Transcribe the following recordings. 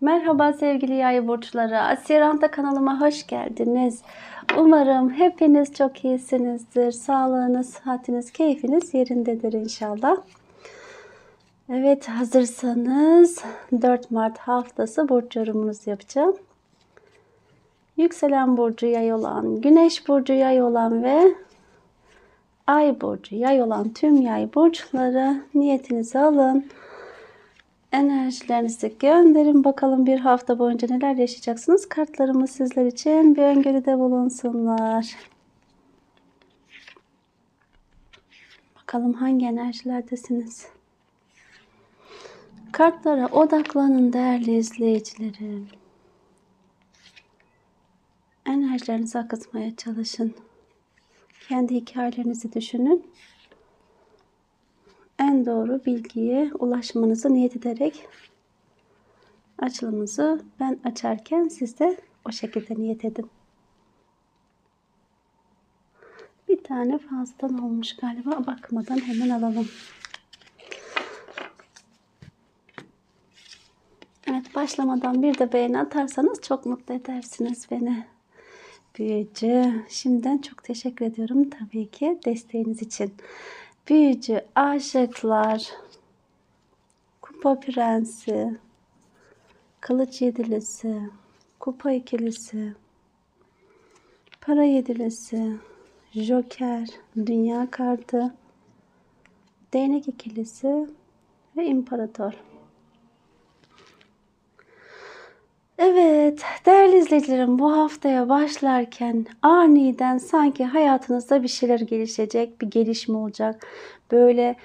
Merhaba sevgili yay burçları. Asiye Ranta kanalıma hoş geldiniz. Umarım hepiniz çok iyisinizdir. Sağlığınız, sıhhatiniz, keyfiniz yerindedir inşallah. Evet hazırsanız 4 Mart haftası burç yorumunuzu yapacağım. Yükselen burcu yay olan, güneş burcu yay olan ve ay burcu yay olan tüm yay burçları niyetinizi alın. Enerjilerinizi gönderin. Bakalım bir hafta boyunca neler yaşayacaksınız. Kartlarımız sizler için bir öngörüde bulunsunlar. Bakalım hangi enerjilerdesiniz. Kartlara odaklanın değerli izleyicilerim. Enerjilerinizi akıtmaya çalışın. Kendi hikayelerinizi düşünün en doğru bilgiye ulaşmanızı niyet ederek açılımınızı ben açarken siz de o şekilde niyet edin. Bir tane fazladan olmuş galiba. Bakmadan hemen alalım. Evet başlamadan bir de beğeni atarsanız çok mutlu edersiniz beni. Büyücü. Şimdiden çok teşekkür ediyorum tabii ki desteğiniz için. Büyücü, aşıklar, kupa prensi, kılıç yedilisi, kupa ikilisi, para yedilisi, joker, dünya kartı, değnek ikilisi ve imparator. Evet, değerli izleyicilerim bu haftaya başlarken aniden sanki hayatınızda bir şeyler gelişecek, bir gelişme olacak. Böyle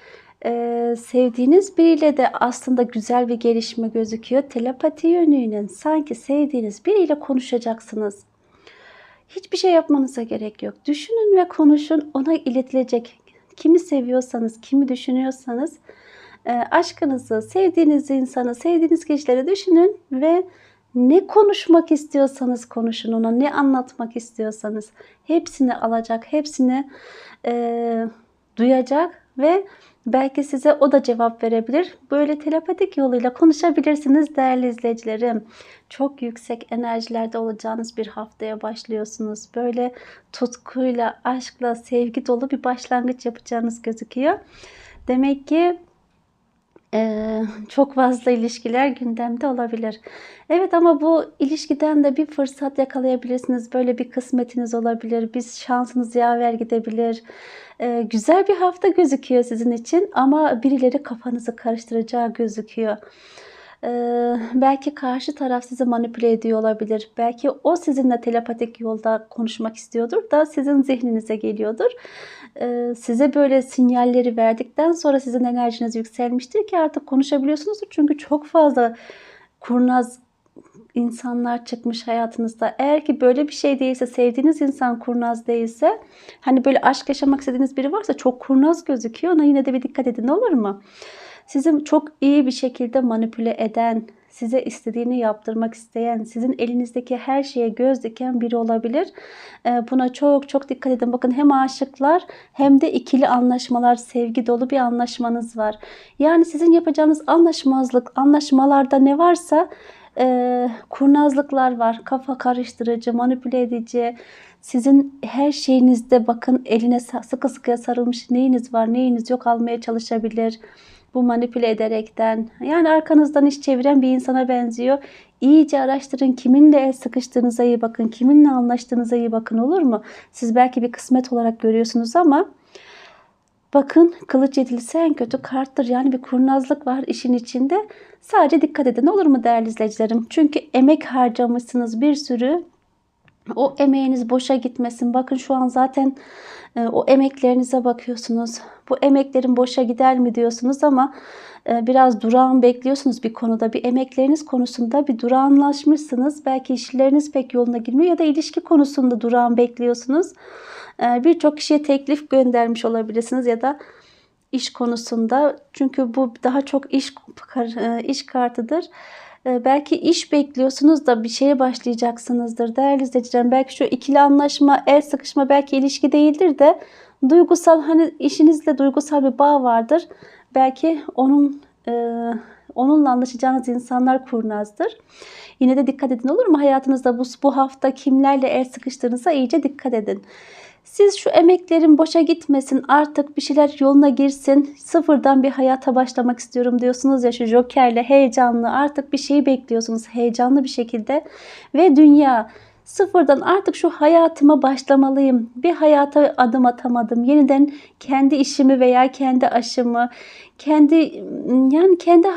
e, sevdiğiniz biriyle de aslında güzel bir gelişme gözüküyor. Telepati yönüyle sanki sevdiğiniz biriyle konuşacaksınız. Hiçbir şey yapmanıza gerek yok. Düşünün ve konuşun. Ona iletilecek. Kimi seviyorsanız, kimi düşünüyorsanız e, aşkınızı, sevdiğiniz insanı, sevdiğiniz kişileri düşünün ve ne konuşmak istiyorsanız konuşun ona, ne anlatmak istiyorsanız hepsini alacak, hepsini e, duyacak ve belki size o da cevap verebilir. Böyle telepatik yoluyla konuşabilirsiniz değerli izleyicilerim. Çok yüksek enerjilerde olacağınız bir haftaya başlıyorsunuz. Böyle tutkuyla, aşkla, sevgi dolu bir başlangıç yapacağınız gözüküyor. Demek ki ee, çok fazla ilişkiler gündemde olabilir. Evet ama bu ilişkiden de bir fırsat yakalayabilirsiniz. Böyle bir kısmetiniz olabilir. Bir şansınız yaver gidebilir. Ee, güzel bir hafta gözüküyor sizin için ama birileri kafanızı karıştıracağı gözüküyor. Ee, belki karşı taraf sizi manipüle ediyor olabilir. Belki o sizinle telepatik yolda konuşmak istiyordur da sizin zihninize geliyordur. Ee, size böyle sinyalleri verdikten sonra sizin enerjiniz yükselmiştir ki artık konuşabiliyorsunuzdur. Çünkü çok fazla kurnaz insanlar çıkmış hayatınızda. Eğer ki böyle bir şey değilse, sevdiğiniz insan kurnaz değilse, hani böyle aşk yaşamak istediğiniz biri varsa çok kurnaz gözüküyor. Ona yine de bir dikkat edin olur mu? Sizi çok iyi bir şekilde manipüle eden, size istediğini yaptırmak isteyen, sizin elinizdeki her şeye göz diken biri olabilir. Ee, buna çok çok dikkat edin. Bakın hem aşıklar hem de ikili anlaşmalar, sevgi dolu bir anlaşmanız var. Yani sizin yapacağınız anlaşmazlık, anlaşmalarda ne varsa e, kurnazlıklar var. Kafa karıştırıcı, manipüle edici, sizin her şeyinizde bakın eline sıkı sıkıya sarılmış neyiniz var, neyiniz yok almaya çalışabilir bu manipüle ederekten yani arkanızdan iş çeviren bir insana benziyor. İyice araştırın kiminle el sıkıştığınıza iyi bakın, kiminle anlaştığınıza iyi bakın olur mu? Siz belki bir kısmet olarak görüyorsunuz ama bakın kılıç yedilisi en kötü karttır. Yani bir kurnazlık var işin içinde. Sadece dikkat edin olur mu değerli izleyicilerim? Çünkü emek harcamışsınız bir sürü. O emeğiniz boşa gitmesin. Bakın şu an zaten e, o emeklerinize bakıyorsunuz. Bu emeklerin boşa gider mi diyorsunuz ama e, biraz durağan bekliyorsunuz bir konuda. Bir emekleriniz konusunda bir durağanlaşmışsınız. Belki işleriniz pek yoluna girmiyor ya da ilişki konusunda durağan bekliyorsunuz. E, birçok kişiye teklif göndermiş olabilirsiniz ya da iş konusunda. Çünkü bu daha çok iş iş kartıdır. Belki iş bekliyorsunuz da bir şeye başlayacaksınızdır değerli izleyicilerim. Belki şu ikili anlaşma, el sıkışma belki ilişki değildir de duygusal hani işinizle duygusal bir bağ vardır. Belki onun e, Onunla anlaşacağınız insanlar kurnazdır. Yine de dikkat edin olur mu? Hayatınızda bu, bu hafta kimlerle el sıkıştığınıza iyice dikkat edin. Siz şu emeklerin boşa gitmesin artık bir şeyler yoluna girsin sıfırdan bir hayata başlamak istiyorum diyorsunuz ya şu jokerle heyecanlı artık bir şeyi bekliyorsunuz heyecanlı bir şekilde ve dünya sıfırdan artık şu hayatıma başlamalıyım. Bir hayata adım atamadım. Yeniden kendi işimi veya kendi aşımı, kendi yani kendi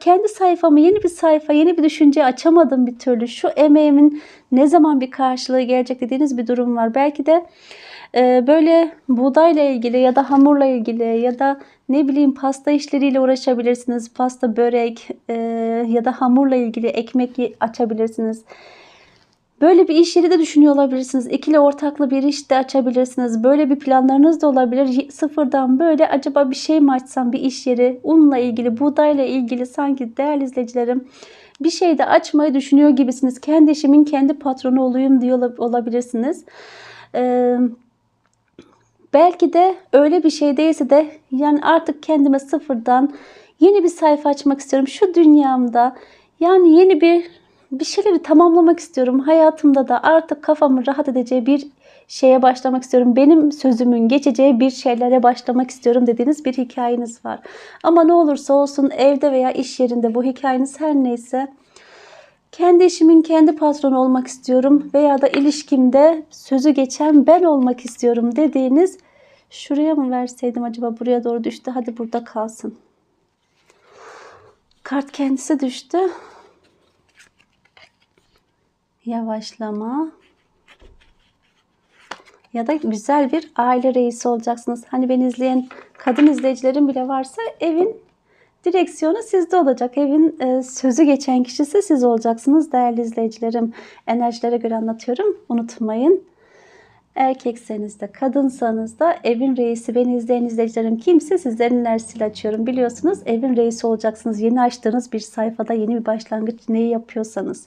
kendi sayfamı, yeni bir sayfa, yeni bir düşünce açamadım bir türlü. Şu emeğimin ne zaman bir karşılığı gelecek dediğiniz bir durum var. Belki de e, böyle buğdayla ilgili ya da hamurla ilgili ya da ne bileyim pasta işleriyle uğraşabilirsiniz. Pasta, börek e, ya da hamurla ilgili ekmek açabilirsiniz. Böyle bir iş yeri de düşünüyor olabilirsiniz. İkili ortaklı bir iş de açabilirsiniz. Böyle bir planlarınız da olabilir. Sıfırdan böyle acaba bir şey mi açsam bir iş yeri unla ilgili, buğdayla ilgili sanki değerli izleyicilerim bir şey de açmayı düşünüyor gibisiniz. Kendi işimin kendi patronu olayım diyor olabilirsiniz. Ee, belki de öyle bir şey değilse de yani artık kendime sıfırdan yeni bir sayfa açmak istiyorum. Şu dünyamda yani yeni bir bir şeyleri tamamlamak istiyorum. Hayatımda da artık kafamı rahat edeceği bir şeye başlamak istiyorum. Benim sözümün geçeceği bir şeylere başlamak istiyorum dediğiniz bir hikayeniz var. Ama ne olursa olsun evde veya iş yerinde bu hikayeniz her neyse kendi işimin kendi patronu olmak istiyorum veya da ilişkimde sözü geçen ben olmak istiyorum dediğiniz şuraya mı verseydim acaba buraya doğru düştü hadi burada kalsın. Kart kendisi düştü yavaşlama ya da güzel bir aile reisi olacaksınız. Hani beni izleyen kadın izleyicilerim bile varsa evin direksiyonu sizde olacak. Evin e, sözü geçen kişisi siz olacaksınız değerli izleyicilerim. Enerjilere göre anlatıyorum. Unutmayın. Erkekseniz de kadınsanız da evin reisi beni izleyen izleyicilerim kimse sizlerin enerjisiyle açıyorum. Biliyorsunuz evin reisi olacaksınız. Yeni açtığınız bir sayfada yeni bir başlangıç neyi yapıyorsanız.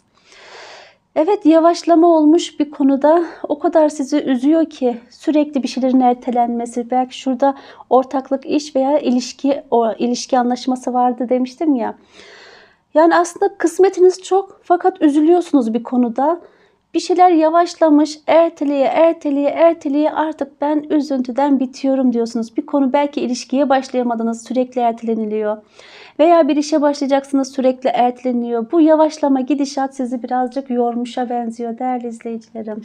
Evet yavaşlama olmuş bir konuda o kadar sizi üzüyor ki sürekli bir şeylerin ertelenmesi. Belki şurada ortaklık iş veya ilişki o ilişki anlaşması vardı demiştim ya. Yani aslında kısmetiniz çok fakat üzülüyorsunuz bir konuda. Bir şeyler yavaşlamış, erteleye, erteleye, erteleye artık ben üzüntüden bitiyorum diyorsunuz. Bir konu belki ilişkiye başlayamadınız, sürekli erteleniliyor. Veya bir işe başlayacaksınız sürekli erteleniyor. Bu yavaşlama gidişat sizi birazcık yormuşa benziyor değerli izleyicilerim.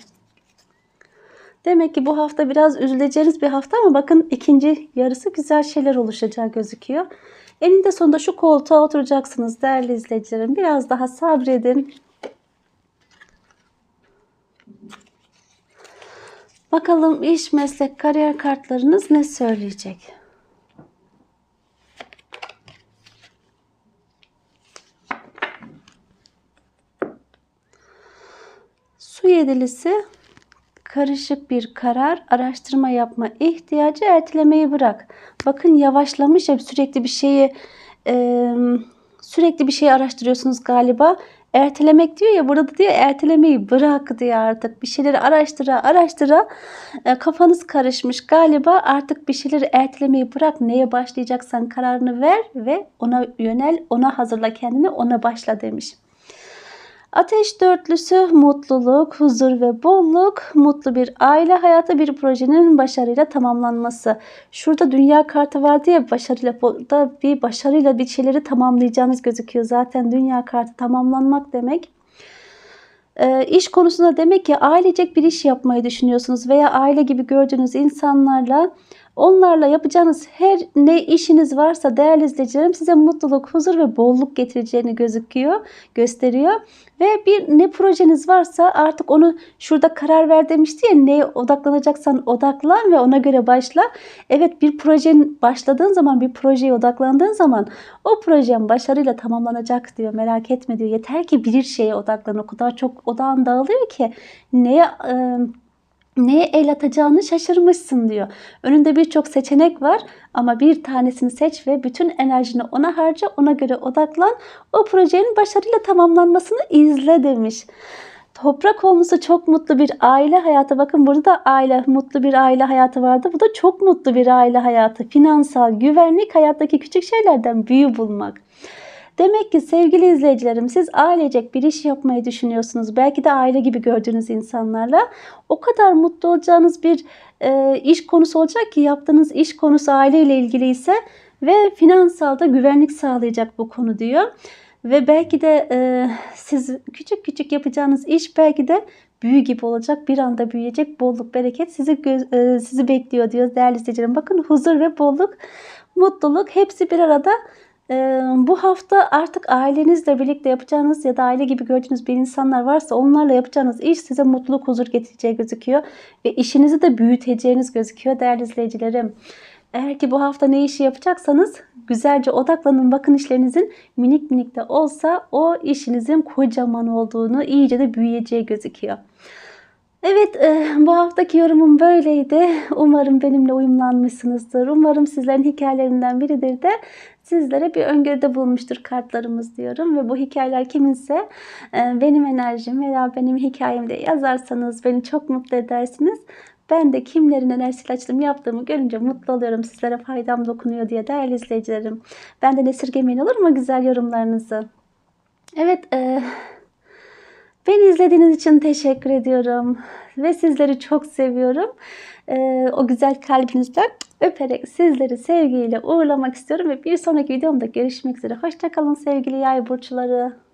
Demek ki bu hafta biraz üzüleceğiniz bir hafta ama bakın ikinci yarısı güzel şeyler oluşacağı gözüküyor. Eninde sonunda şu koltuğa oturacaksınız değerli izleyicilerim. Biraz daha sabredin. Bakalım iş, meslek, kariyer kartlarınız ne söyleyecek? Su yedilisi karışık bir karar, araştırma yapma ihtiyacı ertelemeyi bırak. Bakın yavaşlamış hep sürekli bir şeyi sürekli bir şey araştırıyorsunuz galiba. Ertelemek diyor ya burada da diyor ertelemeyi bırak diyor artık. Bir şeyleri araştıra araştıra e, kafanız karışmış galiba artık bir şeyleri ertelemeyi bırak. Neye başlayacaksan kararını ver ve ona yönel, ona hazırla kendini, ona başla demiş. Ateş dörtlüsü mutluluk, huzur ve bolluk, mutlu bir aile hayatı bir projenin başarıyla tamamlanması. Şurada dünya kartı vardı ya başarıyla da bir başarıyla bir şeyleri tamamlayacağınız gözüküyor. Zaten dünya kartı tamamlanmak demek. E, iş konusunda demek ki ailecek bir iş yapmayı düşünüyorsunuz veya aile gibi gördüğünüz insanlarla Onlarla yapacağınız her ne işiniz varsa değerli izleyicilerim size mutluluk, huzur ve bolluk getireceğini gözüküyor, gösteriyor. Ve bir ne projeniz varsa artık onu şurada karar ver demişti ya neye odaklanacaksan odaklan ve ona göre başla. Evet bir projenin başladığın zaman bir projeye odaklandığın zaman o projen başarıyla tamamlanacak diyor merak etme diyor. Yeter ki bir şeye odaklan o kadar çok odağın dağılıyor ki neye... E, neye el atacağını şaşırmışsın diyor. Önünde birçok seçenek var ama bir tanesini seç ve bütün enerjini ona harca, ona göre odaklan. O projenin başarıyla tamamlanmasını izle demiş. Toprak olması çok mutlu bir aile hayatı. Bakın burada da aile, mutlu bir aile hayatı vardı. Bu da çok mutlu bir aile hayatı. Finansal, güvenlik, hayattaki küçük şeylerden büyü bulmak. Demek ki sevgili izleyicilerim siz ailecek bir iş yapmayı düşünüyorsunuz. Belki de aile gibi gördüğünüz insanlarla. O kadar mutlu olacağınız bir e, iş konusu olacak ki yaptığınız iş konusu aileyle ilgili ise ve finansalda güvenlik sağlayacak bu konu diyor. Ve belki de e, siz küçük küçük yapacağınız iş belki de büyü gibi olacak. Bir anda büyüyecek. Bolluk, bereket sizi e, sizi bekliyor diyor değerli izleyicilerim. Bakın huzur ve bolluk, mutluluk hepsi bir arada. Bu hafta artık ailenizle birlikte yapacağınız ya da aile gibi gördüğünüz bir insanlar varsa onlarla yapacağınız iş size mutluluk, huzur getireceği gözüküyor. Ve işinizi de büyüteceğiniz gözüküyor değerli izleyicilerim. Eğer ki bu hafta ne işi yapacaksanız güzelce odaklanın. Bakın işlerinizin minik minik de olsa o işinizin kocaman olduğunu, iyice de büyüyeceği gözüküyor. Evet, e, bu haftaki yorumum böyleydi. Umarım benimle uyumlanmışsınızdır. Umarım sizlerin hikayelerinden biridir de sizlere bir öngörüde bulmuştur kartlarımız diyorum. Ve bu hikayeler kiminse e, benim enerjim veya benim hikayemde yazarsanız beni çok mutlu edersiniz. Ben de kimlerin enerjisiyle açılım yaptığımı görünce mutlu oluyorum. Sizlere faydam dokunuyor diye değerli izleyicilerim. Benden esirgemeyin olur mu güzel yorumlarınızı? Evet, e, beni izlediğiniz için teşekkür ediyorum. Ve sizleri çok seviyorum. E, o güzel kalbinizden öperek sizleri sevgiyle uğurlamak istiyorum. Ve bir sonraki videomda görüşmek üzere. Hoşçakalın sevgili yay burçları.